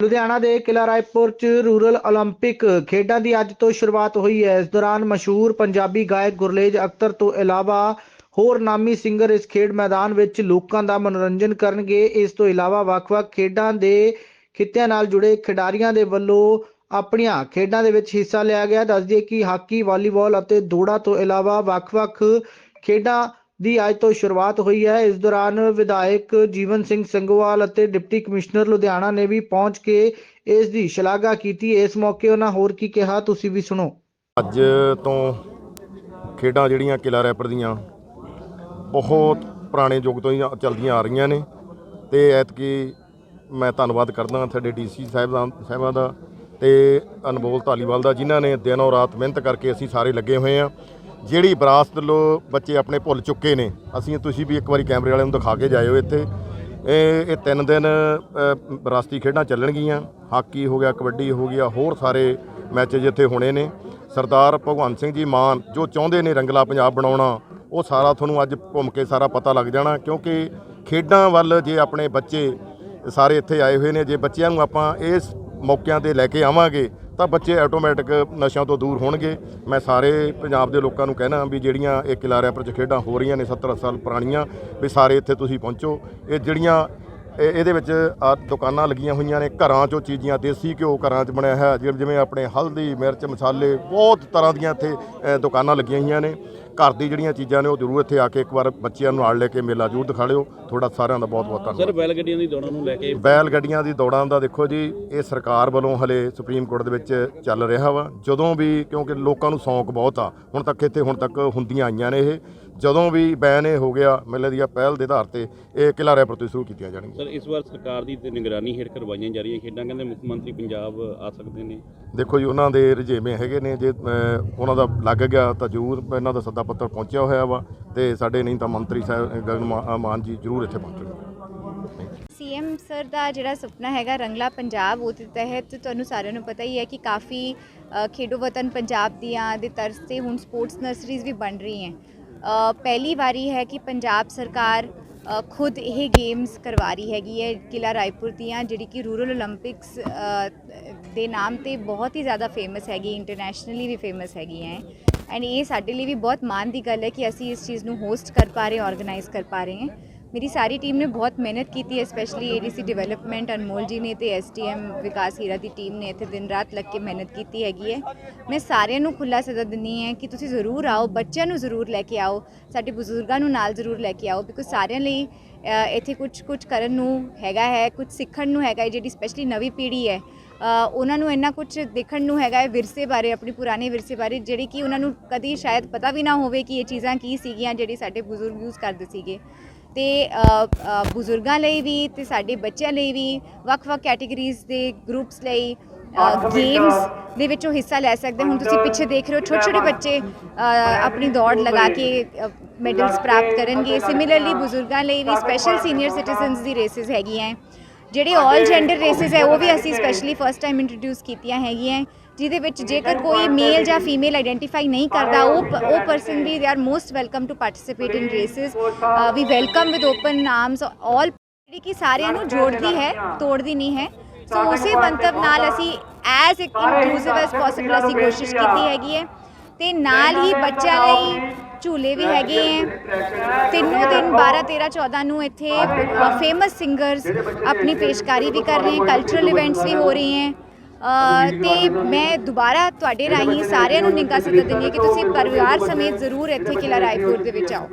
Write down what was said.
ਲੁਧਿਆਣਾ ਦੇ ਕਿਲਾ ਰਾਏਪੁਰ 'ਚ ਰੂਰਲ 올림픽 ਖੇਡਾਂ ਦੀ ਅੱਜ ਤੋਂ ਸ਼ੁਰੂਆਤ ਹੋਈ ਹੈ ਇਸ ਦੌਰਾਨ ਮਸ਼ਹੂਰ ਪੰਜਾਬੀ ਗਾਇਕ ਗੁਰਲੇਜ ਅਖਤਰ ਤੋਂ ਇਲਾਵਾ ਹੋਰ ਨਾਮੀ ਸਿੰਗਰ ਇਸ ਖੇਡ ਮੈਦਾਨ ਵਿੱਚ ਲੋਕਾਂ ਦਾ ਮਨੋਰੰਜਨ ਕਰਨਗੇ ਇਸ ਤੋਂ ਇਲਾਵਾ ਵੱਖ-ਵੱਖ ਖੇਡਾਂ ਦੇ ਖਿੱਤਿਆਂ ਨਾਲ ਜੁੜੇ ਖਿਡਾਰੀਆਂ ਦੇ ਵੱਲੋਂ ਆਪਣੀਆਂ ਖੇਡਾਂ ਦੇ ਵਿੱਚ ਹਿੱਸਾ ਲਿਆ ਗਿਆ ਦੱਸ ਦਈਏ ਕਿ ਹਾਕੀ ਵਾਲੀਬਾਲ ਅਤੇ ਦੌੜਾਂ ਤੋਂ ਇਲਾਵਾ ਵੱਖ-ਵੱਖ ਖੇਡਾਂ ਦੀ ਅੱਜ ਤੋਂ ਸ਼ੁਰੂਆਤ ਹੋਈ ਹੈ। ਇਸ ਦੌਰਾਨ ਵਿਧਾਇਕ ਜੀਵਨ ਸਿੰਘ ਸੰਗੋਵਾਲ ਅਤੇ ਡਿਪਟੀ ਕਮਿਸ਼ਨਰ ਲੁਧਿਆਣਾ ਨੇ ਵੀ ਪਹੁੰਚ ਕੇ ਇਸ ਦੀ ਸ਼ਲਾਘਾ ਕੀਤੀ। ਇਸ ਮੌਕੇ ਉਹਨਾਂ ਹੋਰ ਕੀ ਕਿਹਾ, ਤੁਸੀਂ ਵੀ ਸੁਣੋ। ਅੱਜ ਤੋਂ ਖੇਡਾਂ ਜਿਹੜੀਆਂ ਕਿਲਾ ਰੈਪਰ ਦੀਆਂ, ਬਹੁਤ ਪੁਰਾਣੇ ਯੁੱਗ ਤੋਂ ਹੀ ਚੱਲਦੀਆਂ ਆ ਰਹੀਆਂ ਨੇ ਤੇ ਐਤਕੀ ਮੈਂ ਧੰਨਵਾਦ ਕਰਦਾ ਸਾਡੇ ਡੀਸੀ ਸਾਹਿਬਾਂ ਸਾਹਿਬਾਂ ਦਾ ਤੇ ਅਨਮੋਲ ਧਾਲੀਵਾਲ ਦਾ, ਜਿਨ੍ਹਾਂ ਨੇ ਦਿਨੋਂ ਰਾਤ ਮਿਹਨਤ ਕਰਕੇ ਅਸੀਂ ਸਾਰੇ ਲੱਗੇ ਹੋਏ ਆ ਜਿਹੜੀ ਵਿਰਾਸਤ ਲੋ ਬੱਚੇ ਆਪਣੇ ਭੁੱਲ ਚੁੱਕੇ ਨੇ, ਅਸੀਂ ਤੁਸੀਂ ਵੀ ਇੱਕ ਵਾਰੀ ਕੈਮਰੇ ਵਾਲਿਆਂ ਨੂੰ ਦਿਖਾ ਕੇ ਜਾਇਓ ਇੱਥੇ। ਇਹ ਇਹ ਤਿੰਨ ਦਿਨ ਵਿਰਾਸਤੀ ਖੇਡਾਂ ਚੱਲਣਗੀਆਂ, ਹਾਕੀ ਹੋ ਗਿਆ, ਕਬੱਡੀ ਹੋ ਗਿਆ, ਹੋਰ ਸਾਰੇ ਮੈਚ ਜਿੱਥੇ ਹੋਣੇ ਨੇ। ਸਰਦਾਰ ਭਗਵੰਤ ਸਿੰਘ ਜੀ ਮਾਨ ਜੋ ਚਾਹੁੰਦੇ ਨੇ ਰੰਗਲਾ ਪੰਜਾਬ ਬਣਾਉਣਾ, ਉਹ ਸਾਰਾ ਤੁਹਾਨੂੰ ਅੱਜ ਘੁੰਮ ਕੇ ਸਾਰਾ ਪਤਾ ਲੱਗ ਜਾਣਾ, ਕਿਉਂਕਿ ਖੇਡਾਂ ਵੱਲ ਜੇ ਆਪਣੇ ਬੱਚੇ ਸਾਰੇ ਇੱਥੇ ਆਏ ਹੋਏ ਨੇ, ਜੇ ਬੱਚਿਆਂ ਨੂੰ ਆਪਾਂ ਇਸ ਮੌਕਿਆਂ ਤੇ ਲੈ ਕੇ ਆਵਾਂਗੇ ਤਾਂ ਬੱਚੇ ਆਟੋਮੈਟਿਕ ਨਸ਼ਿਆਂ ਤੋਂ ਦੂਰ ਹੋਣਗੇ। ਮੈਂ ਸਾਰੇ ਪੰਜਾਬ ਦੇ ਲੋਕਾਂ ਨੂੰ ਕਹਿਣਾ ਵੀ ਜਿਹੜੀਆਂ ਇਹ ਕਿਲਾਰਿਆਂ ਪਰ 'ਚ ਖੇਡਾਂ ਹੋ ਰਹੀਆਂ ਨੇ 70 ਸਾਲ ਪੁਰਾਣੀਆਂ, ਵੀ ਸਾਰੇ ਇੱਥੇ ਤੁਸੀਂ ਪਹੁੰਚੋ। ਇਹ ਜਿਹੜੀਆਂ, ਇਹ- ਇਹਦੇ ਵਿੱਚ ਆ ਦੁਕਾਨਾਂ ਲੱਗੀਆਂ ਹੋਈਆਂ ਨੇ, ਘਰਾਂ 'ਚੋਂ ਚੀਜ਼ਾਂ ਦੇਸੀ ਘਿਓ ਘਰਾਂ 'ਚ ਬਣਿਆ ਹੈ, ਜਿਵੇਂ ਜਿਵੇਂ ਆਪਣੇ ਹਲਦੀ, ਮਿਰਚ, ਮਸਾਲੇ, ਬਹੁਤ ਤਰ੍ਹਾਂ ਦੀਆਂ ਇੱਥੇ ਦੁਕਾਨਾਂ ਲੱਗੀਆਂ ਹੋਈਆਂ ਨੇ। ਘਰ ਦੀ ਜਿਹੜੀਆਂ ਚੀਜ਼ਾਂ ਨੇ ਉਹ ਜ਼ਰੂਰ ਇੱਥੇ ਆ ਕੇ ਇੱਕ ਵਾਰ ਬੱਚਿਆਂ ਨੂੰ ਨਾਲ ਲੈ ਕੇ ਮੇਲਾ ਜ਼ਰੂਰ ਦਿਖਾ ਲਿਓ। ਤੁਹਾਡਾ ਸਾਰਿਆਂ ਦਾ ਬਹੁਤ ਬਹੁਤ ਧੰਨਵਾਦ। ਸਰ ਬੈਲ ਗੱਡੀਆਂ ਦੀ ਦੌੜਾਂ ਨੂੰ ਲੈ ਕੇ ਬੈਲ ਗੱਡੀਆਂ ਦੀ ਦੌੜਾਂ ਦਾ ਦੇਖੋ ਜੀ ਇਹ ਸਰਕਾਰ ਵੱਲੋਂ ਹਲੇ ਸੁਪਰੀਮ ਕੋਰਟ ਦੇ ਵਿੱਚ ਚੱਲ ਰਿਹਾ ਵਾ। ਜਦੋਂ ਵੀ ਕਿਉਂਕਿ ਲੋਕਾਂ ਨੂੰ ਸ਼ੌਂਕ ਬਹੁਤ ਆ ਹੁਣ ਤੱਕ ਇੱਥੇ ਹੁਣ ਤੱਕ ਹੁੰਦੀਆਂ ਆਈਆਂ ਨੇ ਇਹ। ਜਦੋਂ ਵੀ ਬੈਨ ਇਹ ਹੋ ਗਿਆ ਮੇਲੇ ਦੀ ਪਹਿਲ ਦੇ ਆਧਾਰ ਤੇ ਇਹ ਕਿਲਾ ਰੈਪਰ ਤੋਂ ਸ਼ੁਰੂ ਕੀਤੀਆਂ ਜਾਣਗੀਆਂ। ਸਰ ਇਸ ਵਾਰ ਸਰਕਾਰ ਦੀ ਤੇ ਨਿਗਰਾਨੀ ਹੇਠ ਕਰਵਾਈਆਂ ਜਾ ਰਹੀਆਂ ਖੇਡਾਂ ਕਹਿੰਦੇ ਮੁੱਖ ਮੰਤਰੀ ਪੰਜਾਬ ਆ ਸਕਦੇ ਨੇ। ਦੇਖੋ ਜੀ ਉਹਨਾਂ ਦੇ ਰੁਝੇਵੇਂ ਹੈਗੇ ਨੇ ਜੇ ਉਹਨਾਂ ਦਾ ਲੱਗ ਗਿਆ ਤਾਂ ਜ਼ਰੂਰ ਇਹਨਾਂ ਦਾ ਸੱਦਾ ਪੱਤਰ ਪਹੁੰਚਿਆ ਹੋਇਆ ਵਾ ਤੇ ਸਾਡੇ ਨਹੀਂ ਤਾਂ ਮੰਤਰੀ ਸਾਹਿਬ ਗਗਨ ਮਾਨ ਜੀ ਜ਼ਰੂਰ ਇੱਥੇ ਪਹੁੰਚਣਗੇ। ਸੀਐਮ ਸਰ ਦਾ ਜਿਹੜਾ ਸੁਪਨਾ ਹੈਗਾ ਰੰਗਲਾ ਪੰਜਾਬ ਉਹਦੇ ਤਹਿਤ ਤੁਹਾਨੂੰ ਸਾਰਿਆਂ ਨੂੰ ਪਤਾ ਹੀ ਹੈ ਕਿ ਕਾਫੀ ਖੇਡੋ ਵਤਨ ਪੰਜਾਬ ਦੀਆਂ ਦੇ ਤਰਸ ਤੇ ਹੁਣ ਸਪੋਰਟਸ ਨਰਸਰੀਜ਼ ਵੀ ਬਣ ਰਹੀਆਂ। ਅ, ਪਹਿਲੀ ਵਾਰੀ ਹੈ ਕਿ ਪੰਜਾਬ ਸਰਕਾਰ ਖੁਦ ਇਹ ਗੇਮਸ ਕਰਵਾ ਰਹੀ ਹੈਗੀ ਹੈ ਕਿਲਾ ਰਾਏਪੁਰ ਦੀਆਂ, ਜਿਹੜੀ ਕਿ ਰੂਰਲ 올림픽ਸ ਦੇ ਨਾਮ ਤੇ ਬਹੁਤ ਹੀ ਜ਼ਿਆਦਾ ਫੇਮਸ ਹੈਗੀ ਇੰਟਰਨੈਸ਼ਨਲੀ ਵੀ ਫੇਮਸ ਹੈਗੀ ਹੈ। ਐਂਡ ਇਹ ਸਾਡੇ ਲਈ ਵੀ ਬਹੁਤ ਮਾਣ ਦੀ ਗੱਲ ਹੈ ਕਿ ਅਸੀਂ ਇਸ ਚੀਜ਼ ਨੂੰ ਹੋਸਟ ਕਰ ਪਾ ਰਹੇ ਆਰਗੇਨਾਈਜ਼ ਕਰ ਪਾ ਰਹੇ ਹਾਂ। ਮੇਰੀ ਸਾਰੀ ਟੀਮ ਨੇ ਬਹੁਤ ਮਿਹਨਤ ਕੀਤੀ ਹੈ specially ADC development Anmol ji ਨੇ ਤੇ ਐਸਟੀਐਮ ਵਿਕਾਸ ਹੀਰਾ ਦੀ ਟੀਮ ਨੇ ਇੱਥੇ ਦਿਨ ਰਾਤ ਲੱਗ ਕੇ ਮਿਹਨਤ ਕੀਤੀ ਹੈਗੀ ਹੈ। ਮੈਂ ਸਾਰਿਆਂ ਨੂੰ ਖੁੱਲਾ ਸਜ਼ਾ ਦਿੰਦੀ ਹਾਂ ਕਿ ਤੁਸੀਂ ਜ਼ਰੂਰ ਆਓ, ਬੱਚਿਆਂ ਨੂੰ ਜ਼ਰੂਰ ਲੈ ਕੇ ਆਓ, ਸਾਡੇ ਬਜ਼ੁਰਗਾਂ ਨੂੰ ਨਾਲ ਜ਼ਰੂਰ ਲੈ ਕੇ ਆਓ ਬਿਕੋਜ਼ ਸਾਰਿਆਂ ਲਈ ਇੱਥੇ ਕੁਝ ਕੁਝ ਕਰਨ ਨੂੰ ਹੈਗਾ ਹੈ ਕੁਝ ਸਿੱਖਣ ਨੂੰ ਹੈਗਾ ਹੈ, ਜਿਹੜੀ ਸਪੈਸ਼ਲੀ ਨਵੀਂ ਪੀੜ੍ਹੀ ਹੈ ਉਹਨਾਂ ਨੂੰ ਇੰਨਾ ਕੁਝ ਦੇਖਣ ਨੂੰ ਹੈਗਾ ਹੈ ਵਿਰਸੇ ਬਾਰੇ, ਆਪਣੀ ਪੁਰਾਣੇ ਵਿਰਸੇ ਬਾਰੇ, ਜਿਹੜੀ ਕਿ ਉਹਨਾਂ ਨੂੰ ਕਦੀ ਸ਼ਾਇਦ ਪਤਾ ਵੀ ਨਾ ਹੋਵੇ ਕਿ ਇਹ ਚੀਜ਼ਾਂ ਕੀ ਸੀਗੀਆਂ, ਜਿਹੜੀ ਸਾਡੇ ਬਜ਼ੁਰਗ ਯੂਜ਼ ਕਰਦੇ ਸੀਗੇ। ਤੇ ਬਜ਼ੁਰਗਾਂ ਲਈ ਵੀ ਤੇ ਸਾਡੇ ਬੱਚਿਆਂ ਲਈ ਵੀ ਵੱਖ-ਵੱਖ ਕੈਟਾਗਰੀਜ਼ ਦੇ ਗਰੁੱਪਸ ਲਈ ਗੇਮਸ ਦੇ ਵਿੱਚ ਉਹ ਹਿੱਸਾ ਲੈ ਸਕਦੇ ਹੁਣ ਤੁਸੀਂ ਪਿੱਛੇ ਦੇਖ ਰਹੇ ਹੋ ਛੋਟੇ ਛੋਟੇ ਬੱਚੇ ਆਪਣੀ ਦੌੜ ਲਗਾ ਕੇ ਮੈਡਲਸ ਪ੍ਰਾਪਤ ਕਰਨਗੇ। ਸਿਮਿਲਰਲੀ ਬਜ਼ੁਰਗਾਂ ਲਈ ਵੀ ਸਪੈਸ਼ਲ ਸੀਨੀਅਰ ਸਿਟੀਜ਼ਨਸ ਦੀ ਰੇਸਿਸ ਹੈਗੀਆਂ। ਜਿਹੜੇ 올 ਜੈਂਡਰ ਰੇਸਿਸ ਹੈ ਉਹ ਵੀ ਅਸੀਂ ਸਪੈਸ਼ਲੀ ਫਸਟ ਟਾਈਮ ਇੰਟਰੋਡਿਊਸ ਕੀਤੀਆਂ ਹੈਗੀਆਂ ਜਿਹਦੇ ਵਿੱਚ ਜੇਕਰ ਕੋਈ ਮੇਲ ਜਾਂ ਫੀਮੇਲ ਆਇਡੈਂਟੀਫਾਈ ਨਹੀਂ ਕਰਦਾ ਉਹ ਉਹ person we they are most welcome to participate in races we welcome with open arms all ਜਿਹੜੀ ਕਿ ਸਾਰਿਆਂ ਨੂੰ ਜੋੜਦੀ ਹੈ ਤੋੜਦੀ ਨਹੀਂ ਹੈ। ਸੋ ਉਸੇ ਮੰਤਵ ਨਾਲ ਅਸੀਂ ਐਜ਼ ਇਨਕਲੂਸਿਵ ਐਜ਼ ਪੋਸੀਬਲ ਅਸੀਂ ਕੋਸ਼ਿਸ਼ ਕੀਤੀ ਹੈਗੀ ਹੈ। ਤੇ ਨਾਲ ਹੀ ਬੱਚਿਆਂ ਲਈ ਝੂਲੇ ਵੀ ਹੈਗੇ ਹੈ ਤਿੰਨੋਂ ਦਿਨ 12 13 14 ਨੂੰ ਇੱਥੇ ਫੇਮਸ ਸਿੰਗਰਸ ਆਪਣੀ ਪੇਸ਼ਕਾਰੀ ਵੀ ਕਰ ਰਹੇ ਹਨ ਕਲਚਰਲ ਇਵੈਂਟਸ ਵੀ ਹੋ ਰਹੇ ਹੈ ਅ, ਤੇ ਮੈਂ ਦੁਬਾਰਾ ਤੁਹਾਡੇ ਰਾਹੀਂ ਸਾਰਿਆਂ ਨੂੰ ਨਿੱਘਾ ਸੱਦਾ ਦਿੰਦੀ ਹਾਂ ਕਿ ਤੁਸੀਂ ਪਰਿਵਾਰ ਸਮੇਤ ਜ਼ਰੂਰ ਇੱਥੇ ਕਿਲਾ ਰਾਏਪੁਰ ਦੇ ਵਿੱਚ ਆਓ।